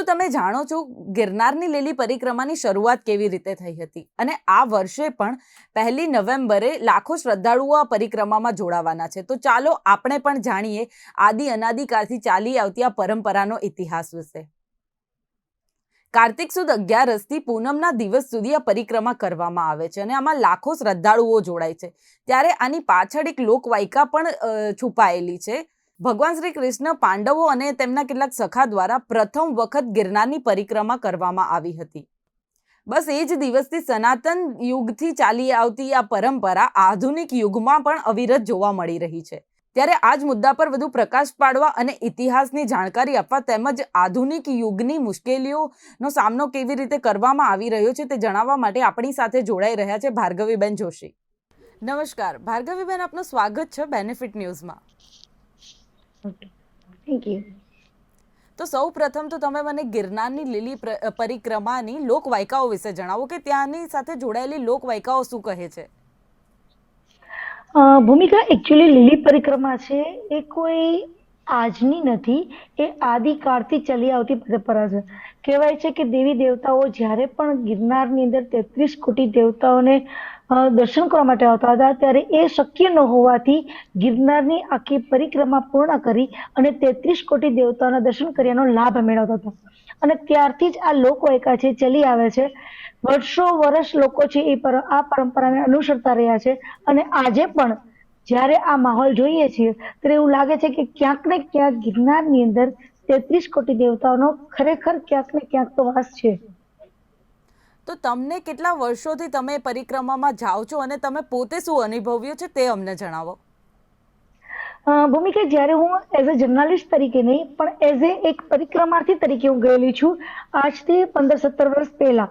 શું તમે જાણો છો, ગિરનારની લીલી પરિક્રમાની શરૂઆત કેવી રીતે થઈ હતી? અને આ વર્ષે પણ પહેલી નવેમ્બરે લાખો શ્રદ્ધાળુઓ આ પરિક્રમામાં જોડાવાના છે. તો ચાલો આપણે પણ જાણીએ આદિ અનાદિકાળથી ચાલી આવતી આ પરંપરાનો ઇતિહાસ વિશે. કાર્તિક સુદ અગિયારસથી પૂનમના દિવસ સુધી આ પરિક્રમા કરવામાં આવે છે અને આમાં લાખો શ્રદ્ધાળુઓ જોડાય છે. ત્યારે આની પાછળ એક લોકવાયકા પણ છુપાયેલી છે. ભગવાન શ્રી કૃષ્ણ, પાંડવો અને તેમના કેટલાક સખા દ્વારા પ્રથમ વખત ગિરનારની પરિક્રમા કરવામાં આવી હતી. બસ એ જ દિવસથી સનાતન યુગથી ચાલી આવતી આ પરંપરા આધુનિક યુગમાં પણ અવિરત જોવા મળી રહી છે. ત્યારે આ જ મુદ્દા પર વધુ પ્રકાશ પાડવા અને ઇતિહાસની જાણકારી આપવા તેમજ આધુનિક યુગની મુશ્કેલીઓનો સામનો કેવી રીતે કરવામાં આવી રહ્યો છે તે જણાવવા માટે આપણી સાથે જોડાઈ રહ્યા છે ભાર્ગવીબેન જોશી. નમસ્કાર. ભાર્ગવીબેન, આપનું સ્વાગત છે બેનિફિટ ન્યૂઝમાં થેન્ક યુ તો સૌ પ્રથમ તો તમે મને ગિરનારની લીલી પરિક્રમાની લોકવાયકાઓ વિશે જણાવો કે ત્યાંની સાથે જોડાયેલી લોકવાયકાઓ શું કહે છે? ભૂમિકા એકચ્યુઅલી લીલી પરિક્રમા છે એ કોઈ આજની નથી, એ આદિકાળથી ચલી આવતી પરંપરા છે. કહેવાય છે કે દેવી દેવતાઓ જ્યારે પણ ગિરનારની અંદર તેત્રીસ કોટી દેવતાઓને દર્શન કરવા માટે આવતા હતા, ત્યારે એ શક્ય ન હોવાથી ગિરનારની આખી પરિક્રમા પૂર્ણ કરી અને તેત્રીસ કોટી દેવતાઓના દર્શન કર્યાનો લાભ મેળવતા હતા. અને ત્યારથી જ આ લોકવાયકા છે, ચલી આવે છે. વર્ષો વર્ષ લોકો છે એ આ પરંપરાને અનુસરતા રહ્યા છે અને આજે પણ જ્યારે આ માહોલ જોઈએ છીએ ત્યારે એવું લાગે છે કે ક્યાંક ને ક્યાંક ગિરનારની અંદર તેત્રીસ કોટી દેવતાઓનો ખરેખર ક્યાંક ને ક્યાંક તો વાસ છે. તો તમને કેટલા વર્ષોથી તમે પરિક્રમામાં જાઓ છો અને તમે પોતે શું અનુભવ્યું છે તે અમને જણાવો. ભૂમિકા જ્યારે હું એઝ અ જર્નાલિસ્ટ તરીકે નહીં પણ એઝ એ એક પરિક્રમાર્થી તરીકે હું ગયેલી છું આજથી પંદર સત્તર વર્ષ પહેલા.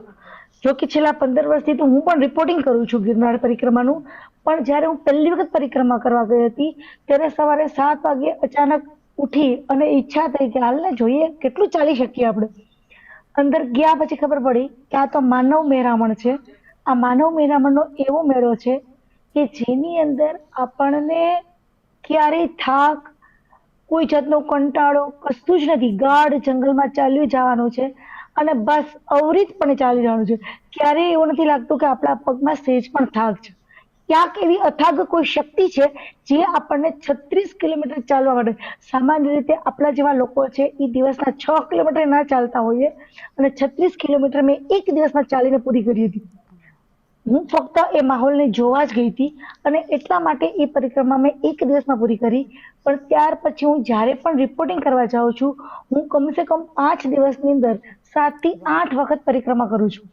જો છેલ્લા પંદર વર્ષથી તો હું પણ રિપોર્ટિંગ કરું છું ગિરનાર પરિક્રમાનું. પણ જ્યારે હું પહેલી વખત પરિક્રમા કરવા ગઈ હતી, ત્યારે સવારે સાત વાગે અચાનક ઉઠી અને ઈચ્છા થઈ કે હાલને જોઈએ કેટલું ચાલી શકીએ આપણે. અંદર ગયા પછી ખબર પડી કે આ તો માનવ મેરામણ છે. આ માનવ મેરામણનો એવો મેળો છે કે જેની અંદર આપણને ક્યારેય થાક, કોઈ જાતનો કંટાળો કશું જ નથી. ગાઢ જંગલમાં ચાલ્યું જવાનું છે. અને બસ અવરીતપણે ચાલી રહ્યું છે. ક્યારેય એવું નથી લાગતું કે આપણા પગમાં સેજ પણ થાક છે. ક્યાંક એવી અથાગ કોઈ શક્તિ છે જે આપણને છત્રીસ કિલોમીટર ચાલવા માટે, સામાન્ય રીતે આપણા જેવા લોકો છે એ દિવસના છ કિલોમીટર ના ચાલતા હોઈએ અને છત્રીસ કિલોમીટર મેં એક દિવસમાં ચાલીને પૂરી કરી હતી. હું ફક્ત એ માહોલને જોવા જ ગઈ હતી અને એટલા માટે એ પરિક્રમા મેં એક દિવસમાં પૂરી કરી. પણ ત્યાર પછી હું જ્યારે પણ રિપોર્ટિંગ કરવા જાઉં છું હું કમસે કમ પાંચ દિવસની અંદર સાતથી આઠ વખત પરિક્રમા કરું છું.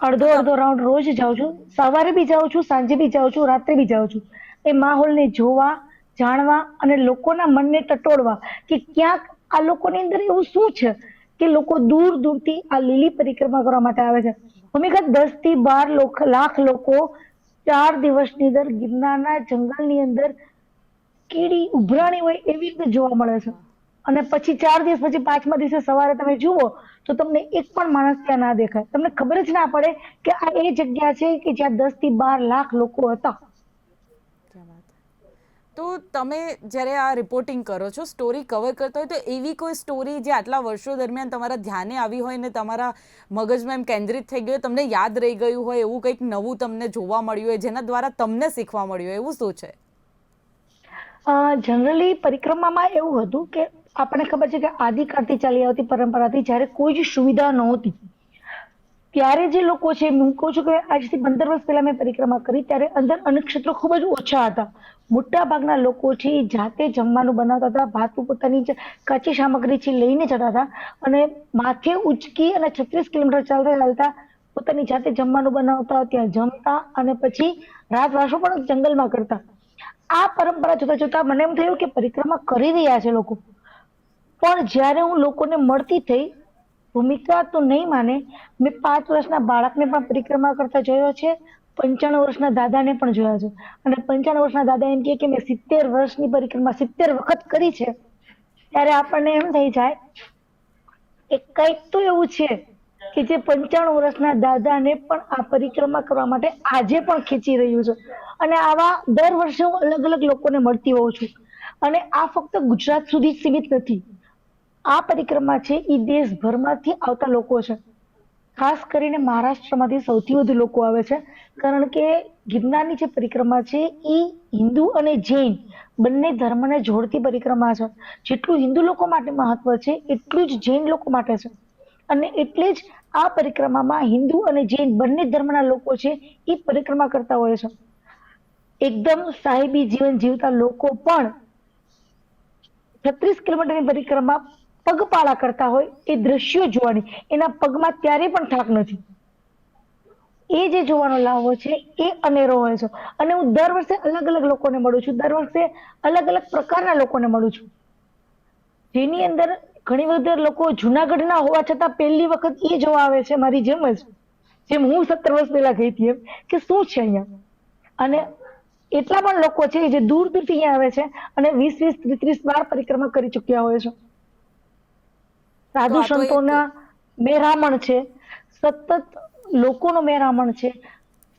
અડધો અડધો રાઉન્ડ રોજ જાઉં છું. સવારે બી જાઉં છું સાંજે બી જાઉં છું રાત્રે બી જાઉં છું. એ માહોલને જોવા જાણવા અને લોકોના મનને ટટોળવા કે ક્યાંક આ લોકોની અંદર એવું શું છે? કે લોકો દૂર દૂરથી આ લીલી પરિક્રમા કરવા માટે આવે છે. ભૂમિગત દસથી બાર લાખ લોકો ચાર દિવસની અંદર ગિરનારના જંગલની અંદર કીડી ઉભરાણી હોય એવી રીતે જોવા મળે છે. અને પછી ચાર દિવસ પછી પાંચમા દિવસે સવારે તમે જુઓ તો તમને એક પણ માણસ ત્યાં ના દેખાય. તમને ખબર જ ના પડે કે આ એ જગ્યા છે કે જ્યાં દસથી બાર લાખ લોકો હતા. તો તમે જ્યારે આ રિપોર્ટિંગ કરો છો સ્ટોરી કવર કરતા હોય તો એવી કોઈ સ્ટોરી જે આટલા વર્ષો દરમિયાન તમારા ધ્યાને આવી હોય ને તમારા મગજમાં એમ કેન્દ્રિત થઈ ગયું તમને યાદ રહી ગયું હોય, એવું કંઈક નવું તમને જોવા મળ્યું હોય, જેના દ્વારા તમને શીખવા મળ્યું હોય, એવું શું છે? જનરલી પરિક્રમામાં એવું હતું કે આપણને ખબર છે કે આદિકાળથી ચાલી આવતી પરંપરાથી જ્યારે કોઈ જ સુવિધા નહોતી. ત્યારે જે લોકો છે હું કહું છું કે આજથી પંદર વર્ષ પહેલા મેં પરિક્રમા કરી, ત્યારે અંદર અન્નક્ષેત્રો ખૂબ જ ઓછા હતા. મોટા ભાગના લોકો છે જાતે જમવાનું બનાવતા હતા, ભાત પોતાની કાચી સામગ્રી છે લઈને જતા હતા અને માથે ઉચકી અને છત્રીસ કિલોમીટર ચાલતા ચાલતા પોતાની જાતે જમવાનું બનાવતા, ત્યાં જમતા અને પછી રાતવાસો પણ જંગલમાં કરતા. આ પરંપરા જોતા જોતા મને એમ થયું કે પરિક્રમા કરી રહ્યા છે લોકો. પણ જ્યારે હું લોકોને મળતી થઈ ભૂમિકા તો નહીં માને. મેં પાંચ વર્ષના બાળકને પણ પરિક્રમા કરતા જોયો છે. પંચાણું વર્ષના દાદાને પણ જોયા છે. અને પંચાણું વર્ષના દાદા એમ કહે કે મેં સિત્તેર વર્ષની પરિક્રમા સિત્તેર વખત કરી છે. ત્યારે આપણને એમ થઈ જાય કે કંઈક તો એવું છે કે જે પંચાણું વર્ષના દાદાને પણ આ પરિક્રમા કરવા માટે આજે પણ ખેંચી રહ્યું છે. અને આવા દર વર્ષે હું અલગ અલગ લોકોને મળતી હોઉં છું. અને આ ફક્ત ગુજરાત સુધી સીમિત નથી. આ પરિક્રમા છે એ દેશભરમાંથી આવતા લોકો છે. ખાસ કરીને મહારાષ્ટ્રમાંથી સૌથી વધુ લોકો આવે છે. કારણ કે ગિરનારની જે પરિક્રમા છે એ હિન્દુ અને જૈન બંને ધર્મને જોડતી પરિક્રમા છે. જેટલું હિન્દુ લોકો માટે મહત્વ છે, એટલું જ જૈન લોકો માટે છે. અને એટલે જ આ પરિક્રમામાં હિન્દુ અને જૈન બંને ધર્મના લોકો છે એ પરિક્રમા કરતા હોય છે. એકદમ સાહેબી જીવન જીવતા લોકો પણ છત્રીસ કિલોમીટરની પરિક્રમા પગપાળા કરતા હોય એ દ્રશ્યો જોવાની. એના પગમાં ત્યારે પણ થાક નથી. એ જે જોવાનો લાવો છે, એ અનેરો હોય છે. અને હું દર વર્ષે અલગ અલગ લોકોને મળું છું. દર વર્ષે અલગ અલગ પ્રકારના લોકોને મળું છું. જેની અંદર ઘણી વખત લોકો જુનાગઢના હોવા છતાં પહેલી વખત એ જોવા આવે છે મારી જેમ જ. જેમ હું સત્તર વર્ષ પહેલા ગઈ હતી એમ, કે શું છે અહીંયા? અને એટલા પણ લોકો છે જે દૂર દૂરથી અહીંયા આવે છે અને વીસ વીસ, ત્રીસ વાર પરિક્રમા કરી ચૂક્યા હોય છે. સાધુ સંતોના મેરામણ છે. સતત લોકોનો મેરામણ છે.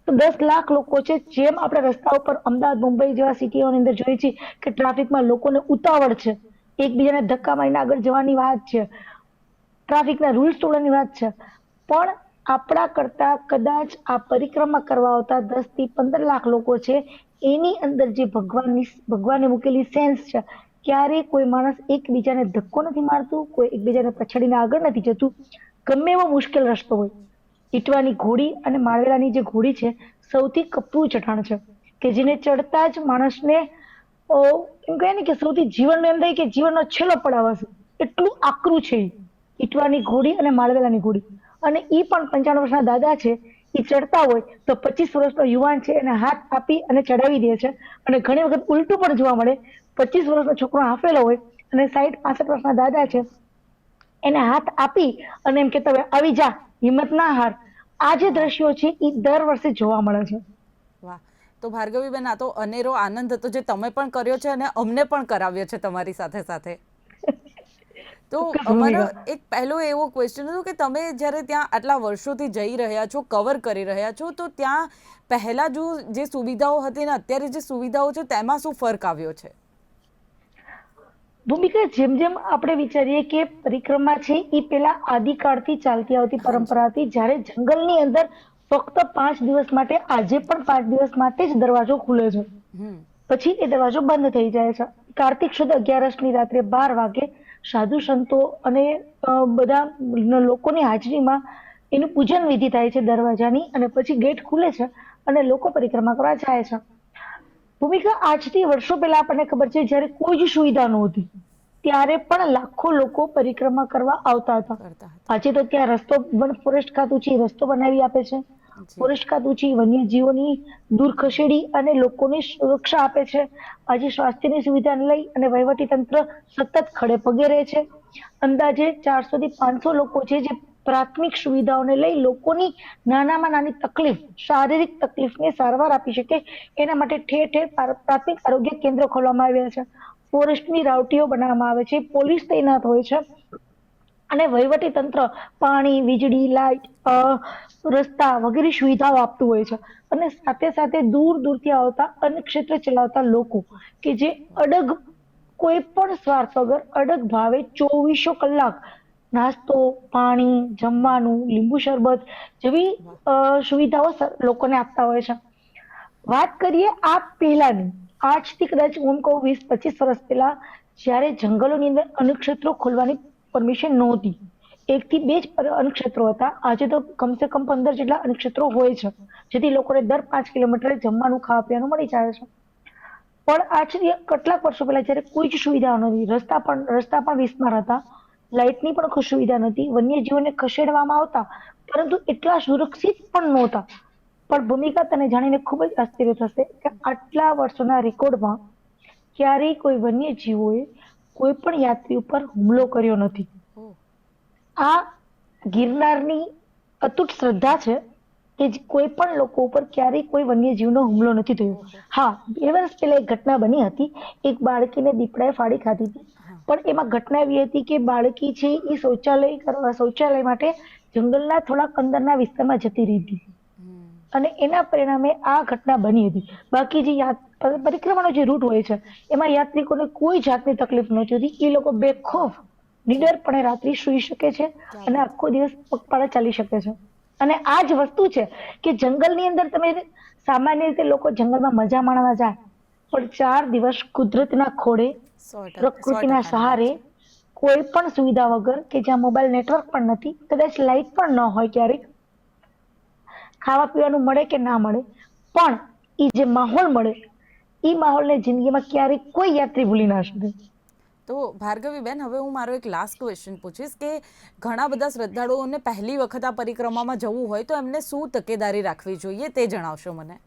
દસ લાખ લોકો છે જેમ આપણે રસ્તા ઉપર અમદાવાદ મુંબઈ જેવા સિટીઓની અંદર જોઈએ છીએ કે ટ્રાફિકમાં લોકોને ઉતાવળ છે. એકબીજાને ધક્કા મારીને આગળ જવાની વાત છે. ટ્રાફિકના રૂલ્સ તોડવાની વાત છે. પણ આપણા કરતા કદાચ આ પરિક્રમા કરવા આવતા દસથી પંદર લાખ લોકો છે એની અંદર જે ભગવાનની ભગવાને મૂકેલી સેન્સ છે ક્યારેય કોઈ માણસ એકબીજાને ધક્કો નથી મારતું, કોઈ એકબીજાને પછાડીને આગળ નથી જતું. ગમે એવો મુશ્કેલ રસ્તો હોય. ઈટવાની ઘોડી અને માળવેલાની જે ઘોડી છે, સૌથી કપરું ચઢાણ છે, કે જેને ચડતા જ માણસને એમ કહે ને કે સૌથી જીવનનો એમ થાય કે જીવનનો છેલ્લો પડાવ હશે. એટલું આકરું છે ઈટવાની ઘોડી અને માળવેલાની ઘોડી. અને એ પણ પંચાણું વર્ષના દાદા છે એ ચડતા હોય તો પચીસ વર્ષનો યુવાન છે, એને હાથ આપી અને ચડાવી દે છે. અને ઘણી વખત ઉલટું પણ જોવા મળે પચીસ વર્ષનો છોકરો હાંફેલો હોય અને સાઈઠ પાસઠ વર્ષના દાદા છે એને હાથ આપી અને એમ કહેતા હોય આવી જા હિંમત ના હાર. આ જે દ્રશ્યો છે એ દર વર્ષે જોવા મળે છે. વાહ. તો ભાર્ગવીબેન આ તો અનેરો આનંદ હતો જે તમે પણ કર્યો છે અને અમને પણ કરાવ્યો છે તમારી સાથે સાથે. તો અમારો એક પહેલો એવો ક્વેશ્ચન હતો કે તમે જ્યારે ત્યાં આટલા વર્ષોથી જઈ રહ્યા છો કવર કરી રહ્યા છો તો ત્યાં પહેલા જો જે સુવિધાઓ હતી ને અત્યારે જે સુવિધાઓ છે તેમાં શું ફરક આવ્યો છે? ભૂમિકા જેમ જેમ આપણે વિચારીએ કે પરિક્રમા છે એ પેલા આદિકાળથી ચાલતી આવતી પરંપરા હતી. જ્યારે જંગલની અંદર ફક્ત પાંચ દિવસ માટે આજે પણ પાંચ દિવસ માટે જ દરવાજો ખુલે છે. પછી એ દરવાજો બંધ થઈ જાય છે. કાર્તિક શુદ્ધ અગિયારસની રાત્રે બાર વાગે સાધુ સંતો અને બધા લોકોની હાજરીમાં એનું પૂજન વિધિ થાય છે દરવાજાની અને પછી ગેટ ખુલે છે અને લોકો પરિક્રમા કરવા જાય છે. ભૂમિકા આજથી વર્ષો પહેલા આપણને ખબર છે જ્યારે કોઈ જ સુવિધા નહોતી ત્યારે પણ લાખો લોકો પરિક્રમા કરવા આવતા હતા. આજે તો ત્યાં રસ્તો વન ફોરેસ્ટ ખાતું છે રસ્તો બનાવી આપે છે. ફોરેસ્ટ ખાતું છે વન્યજીવોની દૂર ખસેડી અને લોકોની સુરક્ષા આપે છે. આજે સ્વાસ્થ્યની સુવિધાને લઈ અને વહીવટી તંત્ર સતત ખડે પગે રહે છે. અંદાજે ચારસો થી પાંચસો લોકો છે જે પ્રાથમિક સુવિધાઓને લઈ લોકોની નાનામાં નાની તકલીફ, શારીરિક તકલીફને સારવાર આપી શકે. એના માટે ઠેર ઠેર પ્રાથમિક આરોગ્ય કેન્દ્રો ખોલવામાં આવ્યા છે. ફોરેસ્ટની રાવટીઓ બનાવવામાં આવે છે. પોલીસ તૈનાત હોય છે. અને વહીવટી તંત્ર પાણી, વીજળી, લાઇટ રસ્તા વગેરે સુવિધાઓ આપતું હોય છે. અને સાથે સાથે દૂર દૂરથી આવતા અન્ય ક્ષેત્ર ચલાવતા લોકો કે જે અડગ કોઈ પણ સ્વાર્થ વગર અડગ ભાવે ચોવીસો કલાક નાસ્તો, પાણી, જમવાનું, લીંબુ શરબત જેવી સુવિધાઓ લોકોને આપતા હોય છે. વાત કરીએ આ પહેલાની. આજથી કદાચ હું કહું વીસ, પચીસ વર્ષ પહેલા જ્યારે જંગલોની અંદર અનુક્ષેત્રો ખોલવાની પરમિશન નહોતી. એક થી બે જ અનુક્ષેત્રો હતા. આજે તો કમસે કમ પંદર જેટલા અનુક્ષેત્રો હોય છે, જેથી લોકોને દર પાંચ કિલોમીટરે જમવાનું, ખાવા પીવાનું મળી જાય છે. પણ આજથી કેટલાક વર્ષો પહેલા જ્યારે કોઈ જ સુવિધા નહોતી. રસ્તા પણ રસ્તા પણ વીસમાં હતા. લાઇટની પણ કોઈ સુવિધા નથી વન્યજીવોને ખસેડવામાં આવતા પરંતુ એટલા સુરક્ષિત પણ નહોતા. પણ ભૂમિકા તને જાણીને ખૂબ જ આશ્ચર્ય થશે કે આટલા વર્ષોના રેકોર્ડમાં ક્યારેય કોઈ વન્યજીવોએ કોઈ પણ યાત્રી ઉપર હુમલો કર્યો નથી. આ ગિરનારની અતૂટ શ્રદ્ધા છે કે કોઈ પણ લોકો ઉપર ક્યારેય કોઈ વન્યજીવનો હુમલો નથી થયો. હા બે વર્ષ પહેલા એક ઘટના બની હતી. એક બાળકીને દીપડાએ ફાડી ખાધી હતી. પણ એમાં ઘટના એવી હતી કે બાળકી છે એ શૌચાલય કરવા શૌચાલય માટે જંગલના થોડાક અંદરના વિસ્તારમાં જતી રહી હતી. અને એના પરિણામે આ ઘટના બની હતી. બાકી જે પરિક્રમાનો જે રૂટ હોય છે એમાં યાત્રિકોને કોઈ જાતની તકલીફ નહોતી હોતી. એ લોકો બેખોફ નિડરપણે રાત્રિ સૂઈ શકે છે અને આખો દિવસ પગપાળા ચાલી શકે છે. અને આ જ વસ્તુ છે કે જંગલની અંદર તમે સામાન્ય રીતે લોકો જંગલમાં મજા માણવા જાય પણ ચાર દિવસ કુદરતના ખોળે સો પ્રકૃતિના સહારે કોઈ પણ સુવિધા વગર કે જ્યાં મોબાઈલ નેટવર્ક પણ નથી કદાચ લાઇટ પણ ન હોય ક્યારેક ખાવા પીવાનું મળે કે ના મળે પણ એ જે માહોલ મળે એ માહોલને જિંદગીમાં ક્યારેક કોઈ યાત્રી ભૂલી ના શકે. તો ભાર્ગવીબેન હવે હું મારો એક લાસ્ટ ક્વેશ્ચન પૂછીશ કે ઘણા બધા શ્રદ્ધાળુઓને પહેલી વખત આ પરિક્રમામાં જવું હોય તો એમને શું તકેદારી રાખવી જોઈએ તે જણાવશો મને?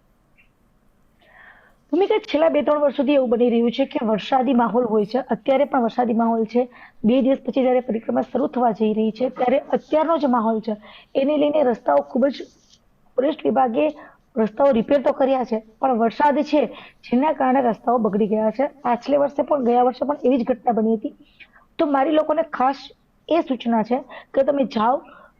ભૂમિકા છેલ્લા બે ત્રણ વર્ષોથી એવું બની રહ્યું છે કે વરસાદી માહોલ હોય છે. અત્યારે પણ વરસાદી માહોલ છે. બે દિવસ પછી જ્યારે પરિક્રમા શરૂ થવા જઈ રહી છે, ત્યારે અત્યારનો જે માહોલ છે. એને લઈને રસ્તાઓ ખૂબ જ ફોરેસ્ટ વિભાગે રસ્તાઓ રિપેર તો કર્યા છે, પણ વરસાદ છે જેના કારણે રસ્તાઓ બગડી ગયા છે. પાછલે વર્ષે પણ ગયા વર્ષે પણ એવી જ ઘટના બની હતી. તો મારી લોકોને ખાસ એ સૂચના છે કે તમે જાઓ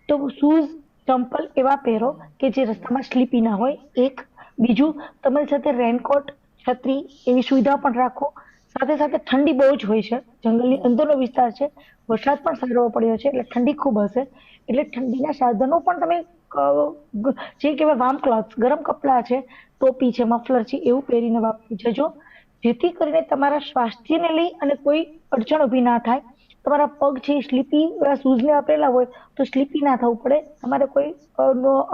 તો શૂઝ, ચંપલ એવા પહેરો કે જે રસ્તામાં સ્લીપી ના હોય. એક, બીજું, તમારી સાથે રેનકોટ છત્રી એવી સુવિધા પણ રાખો. સાથે સાથે ઠંડી બહુ જ હોય છે. જંગલની અંદરનો વિસ્તાર છે. વરસાદ પણ સારો પડ્યો છે. એટલે ઠંડી ખૂબ હશે. એટલે ઠંડીના સાધનો પણ તમે જે કહેવાય વાર્મ ક્લોથ ગરમ કપડાં છે, ટોપી છે મફલર છે, એવું પહેરીને વાપરી જજો. જેથી કરીને તમારા સ્વાસ્થ્યને લઈ અને કોઈ અડચણ ઊભી ના થાય. તમારા પગ છે સ્લીપી શૂઝને વાપરેલા હોય તો સ્લીપી ના થવું પડે. તમારે કોઈ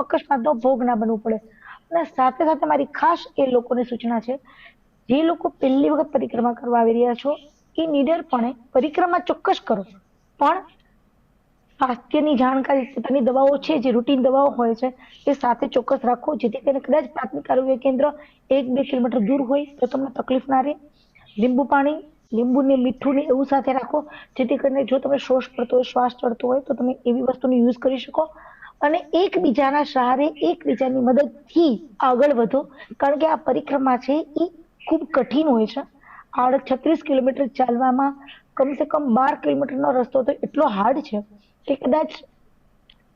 અકસ્માતનો ભોગ ના બનવું પડે. અને સાથે સાથે મારી ખાસ એ લોકોને સૂચના છે, જે લોકો પહેલી વખત પરિક્રમા કરવા આવી રહ્યા છો, એ નિડરપણે પરિક્રમા ચોક્કસ કરો. પણ સ્વાસ્થ્યની જાણકારી, પોતાની દવાઓ છે, જે રૂટીન દવાઓ હોય છે, એ સાથે ચોક્કસ રાખો, જેથી કરીને કદાચ પ્રાથમિક આરોગ્ય કેન્દ્ર એક બે કિલોમીટર દૂર હોય, તો તમને તકલીફ ના રહે. લીંબુ પાણી, લીંબુ ને મીઠું ને એવું સાથે રાખો, જેથી કરીને જો તમે શ્વાસ પડતો હોય, શ્વાસ ચડતો હોય, તો તમે એવી વસ્તુનો યુઝ કરી શકો. અને એકબીજાના સહારે એકબીજાની મદદથી આગળ વધો. કારણ કે આ પરિક્રમા છે એ ખૂબ કઠિન હોય છે. આડ છત્રીસ કિલોમીટર ચાલવામાં કમસે કમ બાર કિલોમીટરનો રસ્તો તો એટલો હાર્ડ છે કે કદાચ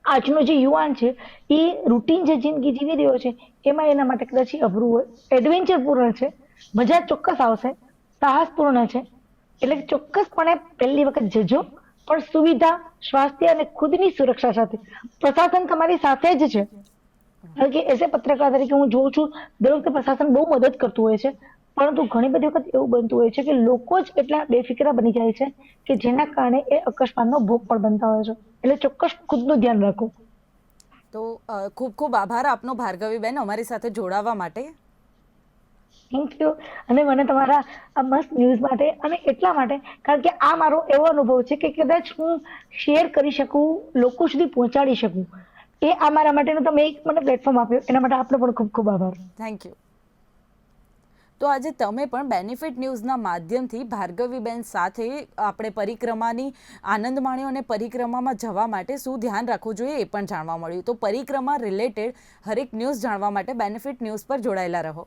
આજનો જે યુવાન છે એ રૂટીન જે જિંદગી જીવી રહ્યો છે એમાં એના માટે કદાચ એ અઘરું હોય. એડવેન્ચર પૂર્ણ છે. મજા ચોક્કસ આવશે. સાહસપૂર્ણ છે. એટલે ચોક્કસપણે પહેલી વખત જજો. પણ સુવિધા, સ્વાસ્થ્ય અને ખુદની સુરક્ષા સાથે. પ્રશાસન તમારી સાથે જ છે. કારણ કે એઝ એ પત્રકાર તરીકે હું જોઉં છું દર વખતે પ્રશાસન બહુ મદદ કરતું હોય છે. પરંતુ ઘણી બધી વખત એવું બનતું હોય છે કે લોકો જ એટલા બેફિકરા બની જાય છે કે જેના કારણે એ અકસ્માતનો ભોગ પણ બનતા હોય છે. એટલે ચોક્કસ ખુદનું ધ્યાન રાખો. તો ખૂબ ખૂબ આભાર આપનો ભાર્ગવીબેન અમારી સાથે જોડાવા માટે. થેન્ક યુ અને મને તમારા આ મસ્ત ન્યૂઝ માટે અને એટલા માટે, કારણ કે આ મારો એવો અનુભવ છે કે કદાચ હું શેર કરી શકું, લોકો સુધી પહોંચાડી શકું. એ આ મારા માટેનો તમે એક મને પ્લેટફોર્મ આપ્યો. એના માટે આપનો પણ ખૂબ ખૂબ આભાર. થેન્ક યુ તો આજે તમે પણ બેનિફિટ ન્યૂઝના માધ્યમથી ભાર્ગવીબેન સાથે આપણે પરિક્રમાની, આનંદ માણ્યો અને પરિક્રમામાં જવા માટે શું ધ્યાન રાખવું જોઈએ એ પણ જાણવા મળ્યું. તો પરિક્રમા રિલેટેડ હરેક ન્યૂઝ જાણવા માટે બેનિફિટ ન્યૂઝ પર જોડાયેલા રહો.